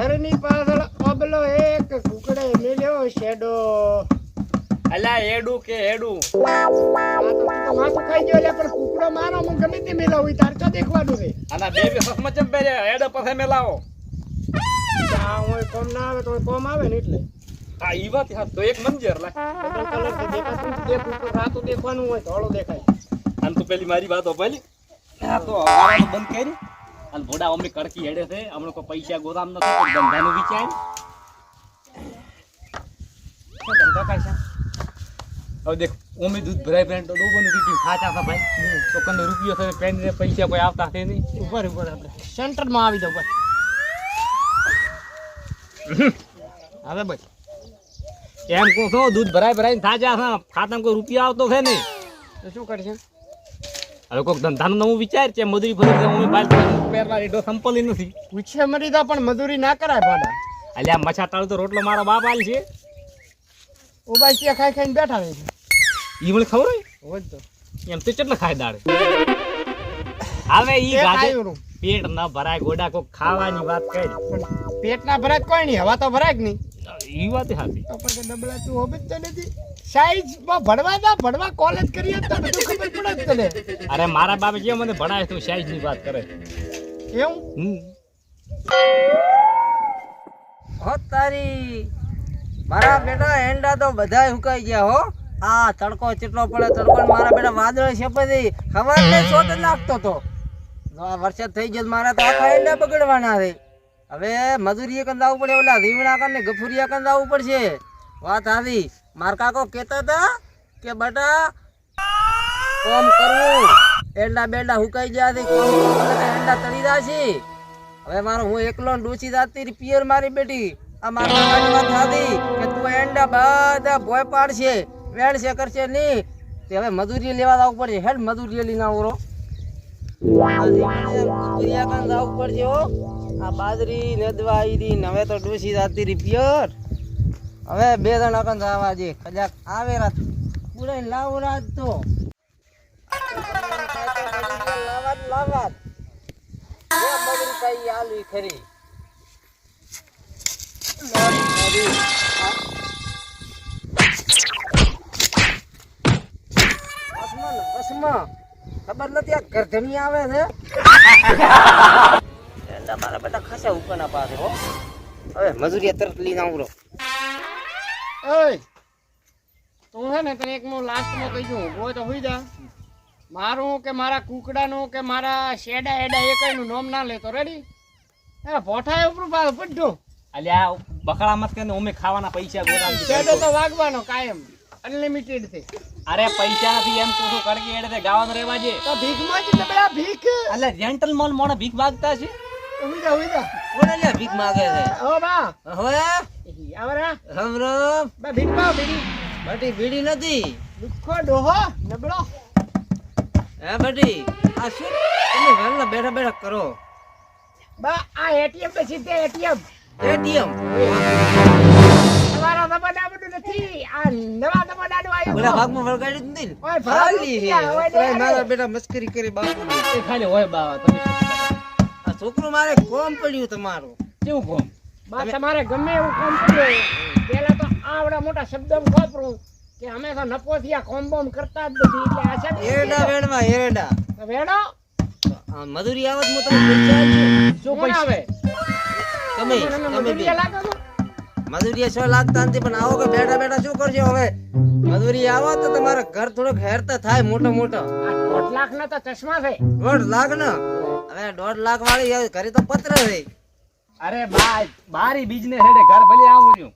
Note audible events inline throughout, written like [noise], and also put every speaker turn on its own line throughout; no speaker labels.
ઘરની પાછળ અબલો એક કુકડે મેલ્યો શેડો.
અલા એડું કે એડું
માથું ખાઈ ગયો એટલે પણ કુકડો મારો હું ગમે તે મેલાવું તાર તો દેખવાનું છે?
અલા બે બે સસમાં ચમ પહેરે એડો પાસે મેલાવો.
આ હોય કોમ ના આવે તો કોમ આવે ને એટલે.
આ ઈ વાત હા તો એક મંજર લા.
કલરથી દેખાતું તે કુકડો રાતો દેખવાનું હોય ધોળો દેખાય.
આમ તો પેલી મારી વાતો પેલી આ તો બંધ કરી. અને ભોડા અમને કડકી હેડે છે. હમણાં કોઈ પૈસા ગોદામ નથી કોઈ ધંધાનું વિચાર?
શું ધંધો કાંઈ છે?
હવે દેખ ઓમી દૂધ ભરાય પેન તો ડોબોનું કીધું ખાચા હતા ભાઈ. તો કંદ રૂપિયો થયો પેન ને પૈસા કોઈ આવતા છે નહીં.
ઉપર ઉપર આપણે સેન્ટરમાં આવી જાવ બસ. હવે બસ
એમ કહું છો દૂધ ભરાય ભરાય થાચા છે ખાતામાં કોઈ રૂપિયા આવતો છે નહીં.
તો શું કરશે?
હવે કોઈક ધંધાનું નવું વિચાર છે મજૂરી ફરી હું બાલ પહેરવા એડો સંપલી નથી.
પૂછે મરી તા પણ મજૂરી ના કરાય ભાડા
આ મછા તાળું તો રોટલો મારા બાપ આલ છે.
ઊભા છે ખાઈ ખાઈને બેઠા રહે છે.
ઈ મને ખબર હોય?
હોય તો.
એમ તો કેટલા ખાય દાડે. હવે ઈ ગાજે પેટ ના ભરાય ગોડા કોક ખાવાની વાત કરી.
પેટ ના ભરાય કોઈ નહીં હવા તો ભરાય જ નહીં.
ઈ વાત હાથી
તો પણ ડબલા તું હોબે તો નથી. સાઈઝમાં ભણવા કોલેજ કરીએ તો બધું ખબર પડે જ તને.
અરે મારા બાપે જે મને ભણાય તું સાઈઝની વાત કરે.
એવું
હો તારી. મારા બેટા એંડા તો બધાય હુકાઈ ગયા હો. આ તડકો ચેટલો પડે તડકો મારા બેટા વાદળ છે પછી હવા ને સોટ નાખતો તો. આ વરસાદ થઈ ગયો મારા તો આખા એંડા બગડવાના છે. હવે મજૂરીએ કંદ આવવું પડે ઓલા રીવણા કંદ ને ગફુરિયા કંદ આવવું પડશે. વાત આવી. માર કાકો કહેતા હતા કે બેટા કોમ કરવું. એંડા બેંડા હુકાઈ ગયા છે કોમ કરવું તળી જાશે હવે મારો હું એકલો ડૂચી જાતી પિયર મારી બેટી. આ મારા વાત હતી કે તું એંડા બધા ભોય પાડશે. વેણ છે કરશે નહીં. તે હવે મજૂરી લેવા જવું પડશે. હેડ મજૂરી લઈને આવરો જવું પડશે હો. આ બાજરી નદવા ઈરી હવે તો ડૂસી જાતી રી પિયર. હવે બે જણા કન જવા છે કદાચ આવે રાત. પૂરા લાવો રાત તો. લાવાત લાવાત ખરી. ને વસમાં. ખબર નથી આ ગરધણી આવે છે? મારા બધા ખાસા ઉપરના પાસે હો. હવે મજૂરી તરત લઈને આવરો.
ઓય તું હે ને તને એક લાસ્ટ લાસ્ટમાં કહી દઉં હોય તો હોઈ જા. મારું કે મારા કુકડાનું કે મારા શેડા એડા એ કઈનું નામ ના લેતો રેડી એ ભોઠાય ઉપરું પાછું પડ્યું
અલ્યા બકડા મત કે અમે ખાવાના પૈસા ગોરા
શેડો તો વાગવાનો કાયમ અનલિમિટેડ છે.
અરે પૈસા નથી એમ તો શું કડકી એડે ગાવાનું રહેવા છે
તો ભીખમાં જ ડબલા ભીખ.
એટલે જેન્ટલમેન મોણે ભીખ માગતા છે
હોઈ જા હોઈ જા
કોને લ્યા ભીખ માગે છે?
ઓ બા.
હવે?
આવરા
રામ રામ
બા ભીખ પાવ બીડી
બટી બીડી નથી.
દુખો ડોહો નબળો.
હે બટી આ શું? તમે ઘરના બેઠા બેઠા કરો.
બા આ એટીએમ તો સીધે એટીએમ.
એટીએમ?
તમારા દબાડા બધું નથી. આ નવા દબાડાનું
ઓલા
આવ્યું
ભાગમાં વળગાડી જ નથી
ઓય
ને
ભલા
ખાલી છે.
દુખિયા, ઓય
ઓય
લે,
મારા બેટા મસ્કરી કરી બાપુ.
ખાલી હોય બા તમે
આ છોકરું મારે કોમ પડ્યું તમારું.
કેવું કોમ?
બા તમારે ગમે એવું કામ પડ્યું પેલા તો આવડા મોટા શબ્દ વાપરું. કે અમે તો નફો થયા કોમ્બોમ કરતા જ નથી એટલે આ છે
એરડા વેણવા એરડા
વેણો.
મધુરી આવત મુ તમને પૈસા
શું કોણ આવે?
તમે તમે
મજૂરી
બે
છો?
મજૂરી સો લાગતા નથી પણ આવો કે બેઠા બેઠા શું કરજો હવે? મધુરી આવો તો તમારા ઘર થોડોક હેરતા થાય મોટો મોટો.
દોઢ લાખ ના તો ચશ્મા છે.
દોઢ લાખ ના? હવે દોઢ લાખ વાળી ઘરે તો પત્ર છે.
અરે બા બારી બિઝનેસ હેડે ઘર ભલે આવું છું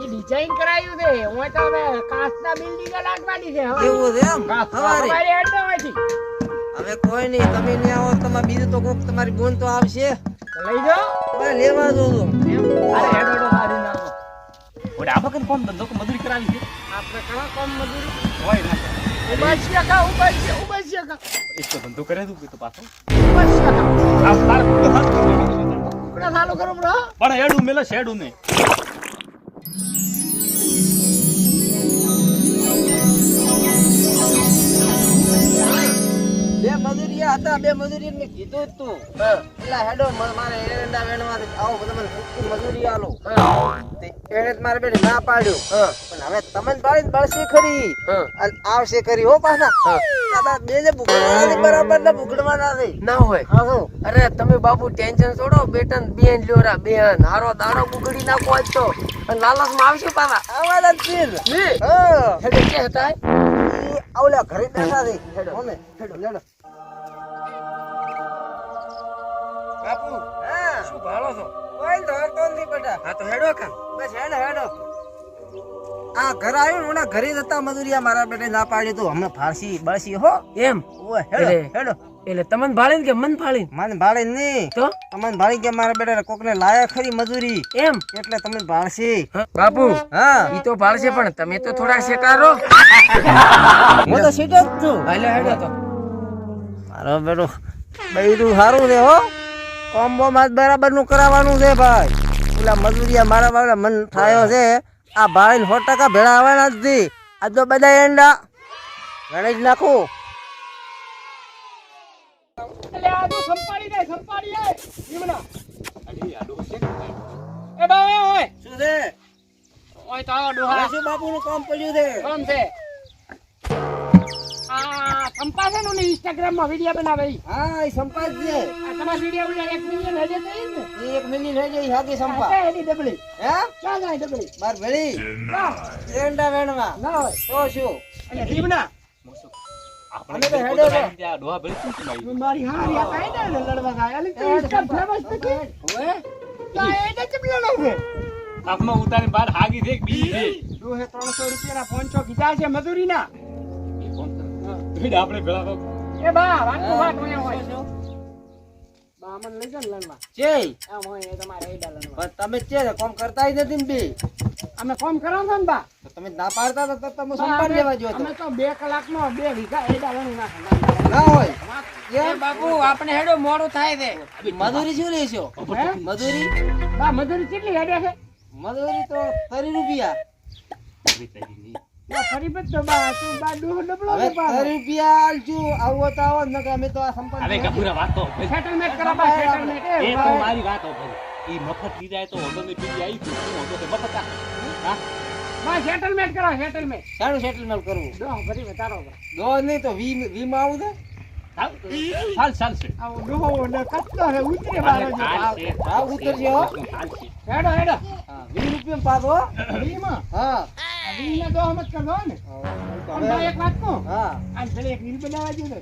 એ ડિઝાઇન કરાયું છે. હું તો હવે કાચના બિલ્ડિંગ લાગવાની છે
એવું છે એમ?
અમારી હેડ હોયથી
હવે કોઈ નહીં તમે નહીં આવો તમારે બીજું તો કોક તમારી બોન તો આવશે.
લઈ જાઓ.
હવે લેવા દો તો.
અરે હેડો હેડો મારી નાખો ઓડે આ વખત કોણ ધંધો કે મજૂરી કરાવી છે?
આપણે ઘણા કામ મજૂરી?
હોય ના
ઊભા કા ઊભા છીએ કા?
એક તો ધંધો કરે તું તો પાછો.
ઊભા કા?
આ તાર કુડો
ચાલુ કરો બરો.
પણ હેડું મેલે શેડું ને
મજૂરિયા હતા બે મજૂરિયા મેં કીધું જ તું. એટલે હેડો મારે એરંડા વેણવા આવો બધા મને મજૂરી આલો. એને મારે બેટી ના પાડ્યું. પણ હવે તમે પાડીને બળશે ખરી. અને આવશે ખરી હો પાછા. દાદા બે ને બુકડવાના બરાબર ને બુકડવાના નહીં.
ના હોય. અરે તમે બાપુ ટેન્શન છોડો બેટન બેન લ્યોરા બેન હારો દાડો બુગડી નાખો આજ તો. અને લાલચમાં આવશે પાછા.
આવાના જ છે.
હેડે કે
ઈ આવલા ઘરે બેઠા છે. હેડો. હેડો લેડો
બાપુ
હા.
શું ભાળો છો?
કોઈ ધરતો નથી બેટા.
હા તો હેડો કા?
બસ હેડો હેડો. આ ઘર આવ્યું ને ઘરે જતા મજૂરિયા મારા બેટે ના પાડી તો હમણાં ફારસી બળસી હો.
એમ?
ઓય હેડો હેડો.
એટલે તમને ભાળીને કે મન ભાળી
મન ભાળી નહીં.
તો?
તમને ભાળી કે મારા બેટા કોકને લાયા ખરી મજૂરી.
એમ?
એટલે તમે ભાળશે.
બાપુ
હા.
ઈ તો ભાળશે પણ તમે તો થોડા શેકારો.
હું તો સીધો જ છું.
હાલે હેડો તો.
મારો બેટો બૈરું સારું રે હો. કોમ્બો માં જ બરાબરનું કરાવવાનું છે ભાઈ. પેલા મજૂરિયા મારા બાબા મન થયો છે. આ ભાઈ સો ટકા ભેળા આવવાના જ નથી આ તો બધા એંડા. નાખું.
સંપાડી દે ભીમના. એ બાવે ઓય.
શું છે?
ઓય તો ડોહા.
શું બાપુ નું કામ પડ્યું છે?
કામ છે. આ સંપા છે ને ઇન્સ્ટાગ્રામમાં વિડિયો બનાવે.
હા એ સંપાદ છે
આ તમારા વિડિયો વિડિયો એક મિલિયન હજે તો ઈ જ ને.
એ એક મિનિટ થઈ જાય હાથી સંપા.
છે એની ડબલી.
હે?
ક્યાં જાય ડબલી?
બાર ભેળી એંડા વેણવા.
ના હોય.
તો શું?
એટલે ભીમના.
આપણે
તો
તો
હેડો
ત્યાં ડોહા ભેળી શું છે ભાઈ?
મારી હારી આ કાંઈ ના લડવા ગયા એટલે તો ઇન્સ્ટા ફેમસ થઈ
હવે.
ત્યાં એને ચપલો લાવે
આંખમાં ઉતારીને બહાર હાગી છે બી છે.
ત્રણસો રૂપિયાના પોંચો કીધા છે
કોણ કરે? ભીડ આપણે ભેળા તો
એ બા વાંકુ વાત હોય હોય. બા લઈ જાઓ લણવા.
છે
આમ હોય તમારે એડા લણવા.
તમે છે કોમ કરતા જ નથી ને બે.
અમે ફોન કરાવો ને બા?
તમે ના પાડતા તો તમે સંપાદ લેવા જો
અમે તો બે કલાકમાં બે વીઘા એડા લણી નાખે.
ના હોય.
એ બાપુ આપણે હેડો મોડું થાય છે.
મજૂરી શું લેશો? મજૂરી
બા મજૂરી કેટલી હેડે છે?
મજૂરી તો ત્રીસ રૂપિયા.
સેટલમેન્ટ કરા સેટલમેન્ટ? બા સેટલમેન્ટ કરા સેટલમેન્ટ
શાનું સેટલમેન્ટ કરવું
ડોહો ફરી બતારો
દો નહીં તો વી વી આવું છે?
ચાલ, ચાલ, ચાલશે.
ડોહો ને કચ્ચો હે ઉતરે બારો જો ભાવ.
ચાલશે,
ભાવ ઉતરશે હો.
ચાલશે.
હેડો
રૂપિયા
વીમાં?
હા.
વીને દોહો મત કરજો ને. પણ એક વાત કહું?
હા.
આ એક રીલ બનાવવા ને.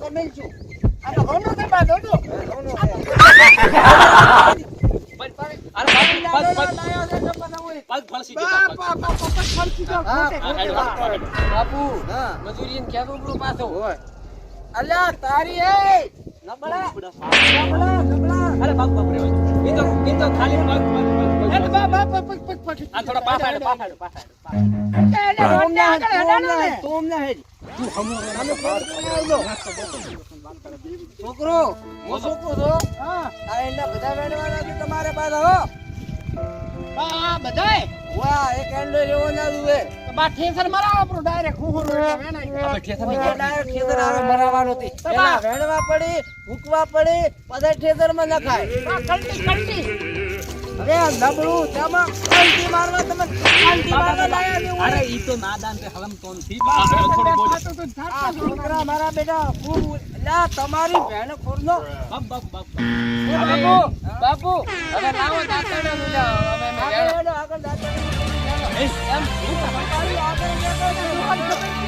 આપણે
તો [laughs]
ફળસી
બા,
ગયો, પગ.
બા, બા, પપ્પા ખર્ચી જાઓ,
હા,
ખોટે
હા,
ખોટે
હેડો,
બા.
હેડો.
બાપુ મજૂરી ને ઉપડું પાછો
હોય. અલ્યા તારી એ નબળા નબળા નબળા
અરે બાપ, બાપ રે, ઈ તો ઈ તો ખાલી પગ, પગ, પગ. આ થોડા હેડો.
છોકરો હું શું કહું
હા.
આ એંડા બધા વેણવાના તમારે પાસે હો
આ બધાય.
વાહ એક એંડો એવો ના જુએ
તો બા, ઠેસર મરાવો આપણું direct. હું હું એટલે વેણાઈ
ઠેસરમાં
ડાયરેક્ટ ખેતર આવે મરાવાનું હતી પેલા વેણવા પડી ભૂકવા પડી બધા ઠેસરમાં નખાય.
બા, કલ્ટી કલટી.
હવે આ નબળું તેમાં કલટી મારવા તમે કલટી મારવા લાયા છે
અરે ઈ તો નાદાન છે હલમતોનથી આ બોલ.
થાતું તું, થાતું
આ
તું.
છોકરા મારા બેટા ખૂબ લા તમારી ભેણ ખોરનો.
બબ બાપ બાપ.
બાપુ હવે લાવો અમે
આગળ આગળ
એમ
તમારી આગળ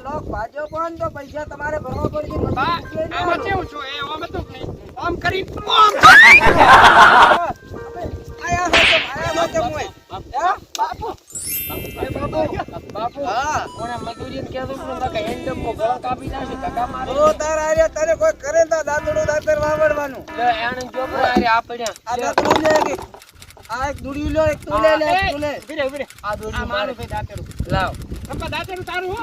કે જ
લોક
પણ તો પૈસા તમારે ભરવા પડશે મજૂરી ને.
આમાં કેવું છું? એ આમ હતું કે નહીં આમ કરી આમ
આયા હોય તો આયા હોય. તો મોય. બાપુ બાપુ બાપુ. હા.
કોને મજૂરી ને કહેતો પણ હેન્ડમમાં ગળા કાપી નાખે ધક્કા મારે.
તો તાર આર્યા તારે કોઈ કરે તો દાદર દાંતર વાવડવાનું.
લે આને જો પર આરે આપડ્યા
આ લે. કે? આ એક દુડી લો એક તું લે લે તું લે.
ઊભી રે, ઊભી રે.
આ
આ મારું ભાઈ દાંતેડું.
લાવ.
પપ્પા દાંતેડું તારું હો?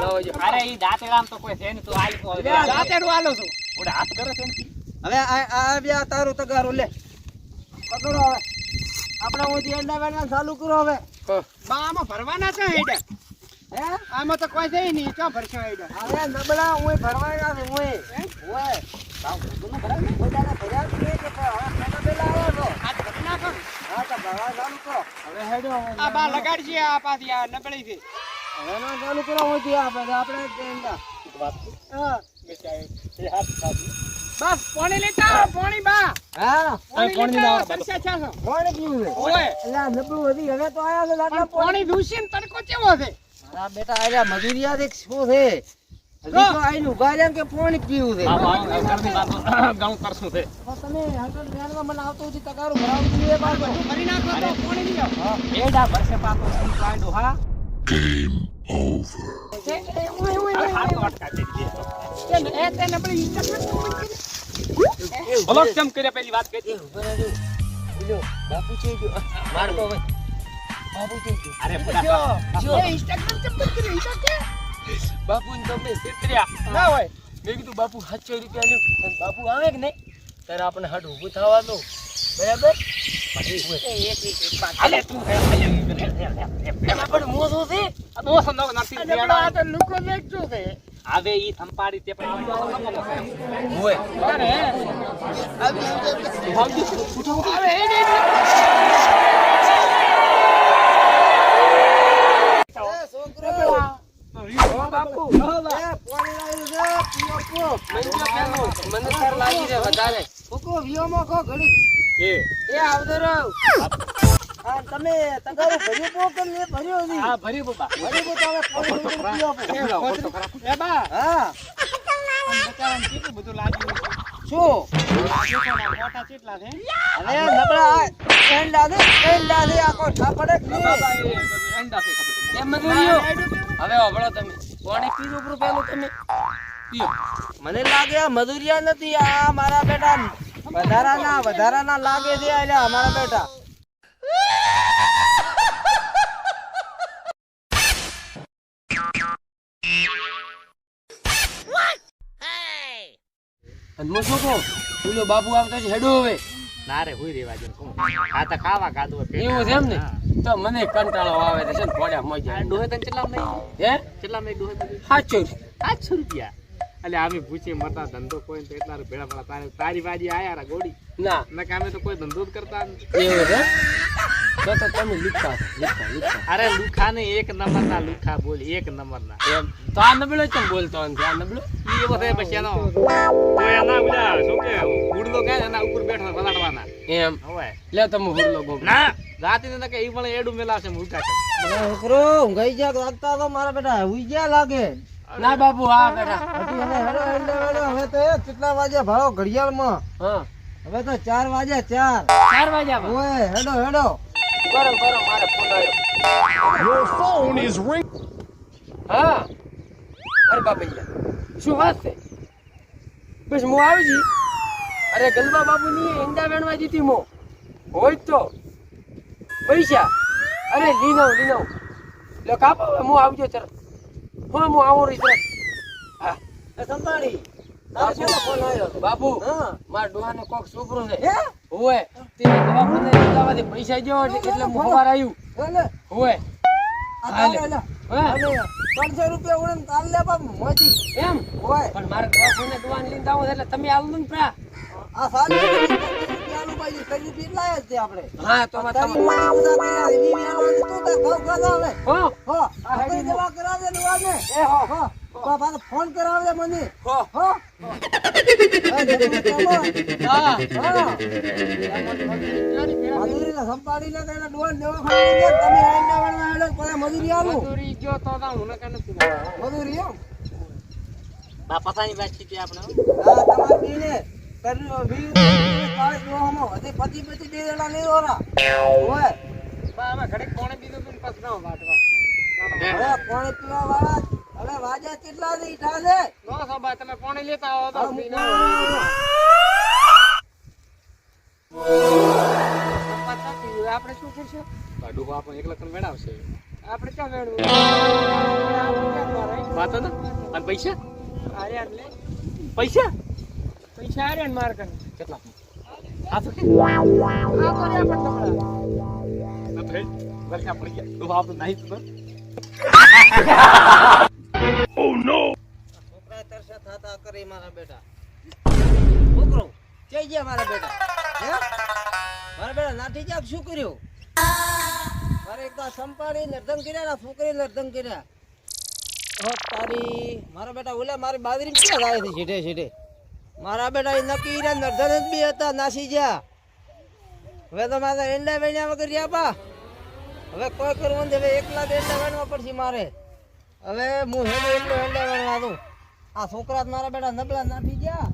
અરે ઈ દાંતેડામ તો કોઈ છે ને તું આલી
કો દાંતેડું આલો છું.
ઓડે હાથ કરે છે
હવે આ આ બે તારું તગારું લે. પકડો હવે. આપણે ઓથી અંડા વેના ચાલુ કરો હવે.
બા, આમાં ભરવાના છે હેડે?
હે?
આમાં તો કોઈ છે નહીં ક્યાં ભરશો હેડે?
હવે નબળા હું ભરવાના છે હું ઓય બધાને ભર્યા જ નહીં કે હવે પેલા પેલા આવ્યા છો
આ ભરી નાખો.
હા તો ભરવા ચાલુ કરો હવે હેડો હવે
આ બા લગાડજે આ પાછી આ નબળી છે.
હવે ચાલુ કરો ઓથી આપણે આપણે અંડા હા.
બસ પાણી લેતા પાણી બા.
હા.
પાણી લેતા આવો, તરસ્યા છે
પીવું
ઓય,
એટલે નબળું હતી હવે તો આયા છે લાડલા
પણ પાણી દૂષિત તડકો કેવો છે?
મારા બેટા આયા મજૂરિયા દેખ શું છે? કે પાણી પીવું છે.
આ બાવ ઘરની વાતો [coughs] કરશું છે.
તમે હંડ્રેડ મને આવતો તગારું ભરાવું જોઈએ
નાખો તો પાણી લઈ આવો.
એડા કાંડો હા?
કરી.
બોલો કેમ કર્યા પેલી વાત કરી
બાપુ છે જો.
હવે
બાપુ છે
અરે
ઇન્સ્ટાગ્રામ ચેક બંધ કર્યું, ઈંટો કે?
બાપુ ને તમે છેતર્યા
ના હોય.
મેં કીધું બાપુ સાતસો રૂપિયા લ્યો. અને બાપુ આવે કે નહીં? ત્યારે આપણે હાટ ઊભું થવા દો. બરાબર.
આવે. ઈ સંપાડી તે પણ
હોય
અરે, હે.
ભાવજી
અરે, એ, એ, એ.
બાપુ
એ પાણી લાવ્યું છે પીઓ પીઓ
મને તાર લાગી છે વધારે
કોકો વિયોમાં કો ઘડી
એ
એ આવતો રહો
તમે તગારું હવે પાણી શું
મોટા
એમ હવે વાપરો તમે. પાણી પીજો પેલું તમે.
મને લાગે આ મધુરિયા નથી આ મારા બેટા વધારાના વધારાના લાગે છે આ અમારા બેટા.
શું કહું? પેલો બાપુ આવતો છે હેડો હવે.
ના રે હુઈ રેવા જો આ તો ખાવા ખાધું
એવું છે એમ ને? તો મને કંટાળો આવે છે ને મજા
ડોહે તને કેટલા લઈ
હે?
કેટલા લઈ ડોહે
સાચું
આઠસો રૂપિયા? એટલે અમે ભૂસી મરતા ધંધો કોઈ તો એટલા ભેળા ભેળા તારે. તારી બાજી આયા રા ગોડી.
ના.
નકે અમે તો કોઈ ધંધો જ કરતા
એવું છે? તો તો તમે લીખતા
અરે લુખા ને એક નંબર ના લુખા બોલ એક નંબર ના
એમ. તો આ નબળો કેમ બોલતો આ નબળો?
ઈ એવો છે પછી એનો તો એના ઉડા શું કે ગુડલો કે એના ઉપર બેઠા પલાડવાના
એમ.
હવે.
લે તમે ગુડલો ગો
ના રાતે ને કે ઈ પણ એડું મેલાશે મુકા છે
બધા છોકરો ઊંઘાઈ જા લાગતા તો મારા બેટા ગયા લાગે.
ના બાપુ હા બેટા
હવે હેડો હેડો હેડો. હવે તો કેટલા વાગે ભાડો ઘડિયાળમાં?
હા.
હવે તો ચાર વાગ્યા ચાર.
ચાર વાગ્યા.
ઓય હેડો હેડો.
કરો કરો મારે ફોન આવ્યો. હા. અરે બાપૈયા શું વાત છે? બસ હું આવી અરે ગલબા બાપુની ઈંડા વેણવા જીતી મો હોય તો. પૈસા. અરે લીનો લીનો લે કાપો હું આવજો તરત. હા હું આવું તરત હા.
ફોન આવ્યો?
બાપુ
હા.
મારા ડોહાનો કોક છોકરો છે.
હે?
હોય તે દવાખાને લાવવાથી પૈસા જેવો એટલે હું ખબર આવ્યું
એટલે?
હોય
આ
હાલે.
લે.
હા.
અને ત્રણસો રૂપિયા ઉડે તાલ લે બાપ મોજી
એમ?
હોય
પણ મારે દવાખાને દવા લઈને આવો એટલે તમે આલો ને પ્રા.
આ સારી રૂપિયાનું પાછી તરી રૂપિયા લાયા છે આપણે
હા તો માં
તારી મોટી ઉધા કર્યા છે. વી વ્યાણવાની તું તાર ઘઉં ખાધા હવે.
હો
હો, આપણે દવા કરાવજે દવાને.
એ હો
હો, તો ફોન કરાવજે મને
હો.
તમે આઈને વળવા હેડો, પછી મજૂરી આલું.
મજૂરી તો તો હું નકર નથી
મજૂરી એમ?
બાપા સાની વાત છે આપણે
હા તમારે કર્યો વીર કાળે દોહમાં હતી પતિ પતિ દેલા નહીં ઓરા ઓય
બા હવે ઘડીક કોણે દીધું તું ને પછી ના વાટવા.
હવે પાણી પીવા વાળા હવે વાજા કેટલા થી ઈઠા છે
નો સબા તમે પાણી લેતા આવો તો. આપણે શું કરશું?
ડોહો આપણને એકલા કણ મેળવશે.
આપણે ક્યાં મેળવું? આપણે?
વાત અને પૈસા?
આર્યન લે
પૈસા?
પૈસા માર કને
કેટલા આ તો
આ તો રે પણ તમારા.
ભાઈ વર્ષા પડી ગયા. ડોહો આપણને નહીં તો
છોકરા તરસા થાતા કરે મારા બેટા. છોકરો જઈ ગયા મારા બેટા. હે? મારા બેટા નાઠી જાપ શું કર્યું? મારે એક તો સંપાડી નર્દન કર્યા ને છોકરી નર્દન કર્યા. તારી મારા બેટા ઓલા મારી બાજરી ક્યાં લાવે છે સીધે સીધે? મારા બેટા એ નક્કી રહ્યા નર્દન જ બી હતા, નાસી ગયા. હવે તો મારા એંડા વેણ્યા વગર રહ્યા પા. હવે કોઈ કરવું નથી હવે એકલા જ એંડા વેણવા પડશે મારે. હવે હું હેડું એટલું એંડા વેણવા દઉં આ છોકરા મારા બેટા નબળા નાખી ગયા.